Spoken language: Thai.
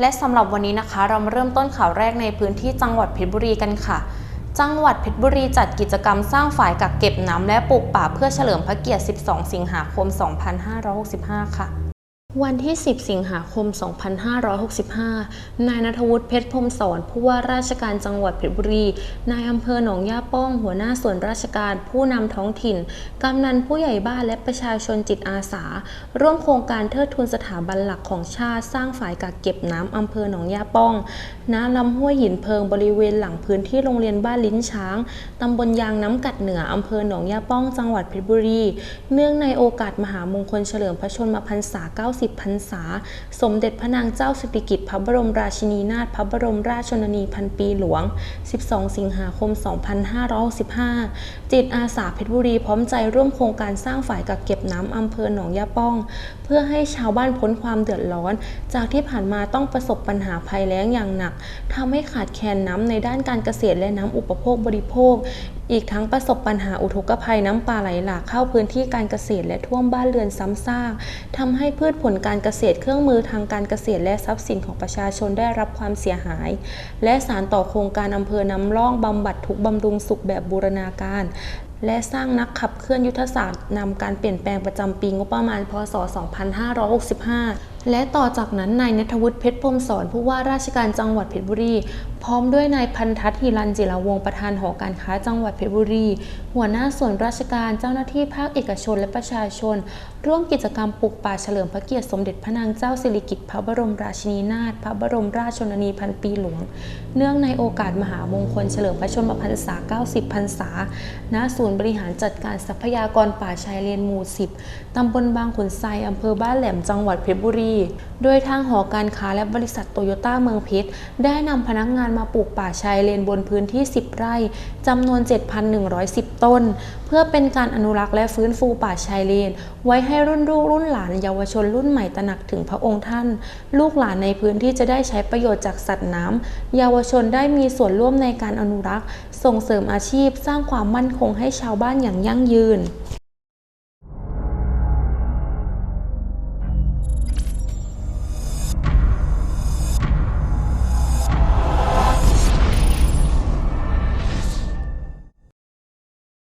และสำหรับวันนี้นะคะ เรามาเริ่มต้นข่าวแรกในพื้นที่จังหวัดเพชรบุรีกันค่ะ จังหวัดเพชรบุรีจัดกิจกรรมสร้างฝายกักเก็บน้ำและปลูกป่าเพื่อเฉลิมพระเกียรติ 12 สิงหาคม 2565 ค่ะ วันที่ 10 สิงหาคม 2565 นายณัฐวุฒิเพชรพรมสอนผู้ว่าราชการจังหวัดเพชรบุรี นายอำเภอหนองย่าป้อง หัวหน้าส่วนราชการผู้นำท้องถิ่น กำนันผู้ใหญ่บ้านและประชาชนจิตอาสา ร่วมโครงการเทิดทูนสถาบันหลักของชาติ สร้างฝายกักเก็บน้ำอำเภอหนองย่าป้อง ณลำห้วยหินเพิงบริเวณหลังพื้นที่โรงเรียนบ้านลิ้นช้างตำบลยางน้ำกัดเหนืออำเภอหนองย่าป้อง จังหวัดเพชรบุรี เนื่องในโอกาสมหามงคลเฉลิมพระชนมพรรษา 9 90พรรษา สมเด็จพระนางเจ้าสิริกิติ์พระบรมราชินีนาถพระบรมราชชนนีพันปีหลวง 12 สิงหาคม 2565 จิตอาสาเพชรบุรีพร้อมใจร่วมโครงการสร้างฝ่ายกักเก็บน้ำอำเภอหนองยาป้อง เพื่อให้ชาวบ้านพ้นความเดือดร้อน จากที่ผ่านมาต้องประสบปัญหาภัยแล้งอย่างหนักทำให้ขาดแคลนน้ำในด้านการเกษตรและน้ำอุปโภคบริโภค อีกทั้งประสบปัญหาอุทกภัยน้ำป่าไหลหลากเข้าพื้นที่การเกษตรและท่วมบ้านเรือนซ้ำซากทำให้พืชผลการเกษตรเครื่องมือทางการเกษตรและทรัพย์สินของประชาชนได้รับความเสียหาย และสารต่อโครงการอำเภอนำร่องบำบัดทุกบำรุงสุขแบบบูรณาการ และสร้างนักขับเคลื่อนยุทธศาสตร์นำการเปลี่ยนแปลงประจำปีงบประมาณ พศ 2565 และต่อจากนั้นนายนัทวุฒิเพชรพรมสอนผู้ว่าราชการจังหวัดเพชรบุรี พร้อมด้วยนายพันทัศน์ฮิรันจิรวงประธานหอการค้าจังหวัดเพชรบุรี หัวหน้าส่วนราชการเจ้าหน้าที่ภาคเอกชนและประชาชน ร่วมกิจกรรมปลูกป่าเฉลิมพระเกียรติสมเด็จพระนางเจ้าสิริกิติ์พระบรมราชินีนาถพระบรมราชชนนีพันปีหลวง เนื่องในโอกาสมหามงคลเฉลิมพระชนมพรรษา 90 พรรษาณศูนย์บริหารจัดการทรัพยากรป่าชายเลนหมู่ 10 ตำบลบางขุนไซอำเภอบ้านแหลม จังหวัดเพชรบุรี โดยทางหอการค้าและบริษัทโตโยต้าเมืองเพชร ได้นำพนักงานมาปลูกป่าชายเลนบนพื้นที่ 10 ไร่จำนวน 7,110 ต้น เพื่อเป็นการอนุรักษ์และฟื้นฟูป่าชายเลน ไว้ให้รุ่นลูกรุ่นหลานเยาวชนรุ่นใหม่ตระหนักถึงพระองค์ท่าน ลูกหลานในพื้นที่จะได้ใช้ประโยชน์จากสัตว์น้ำเยาวชนได้มีส่วนร่วมในการอนุรักษ์ ส่งเสริมอาชีพสร้างความมั่นคงให้ชาวบ้านอย่างยั่งยืน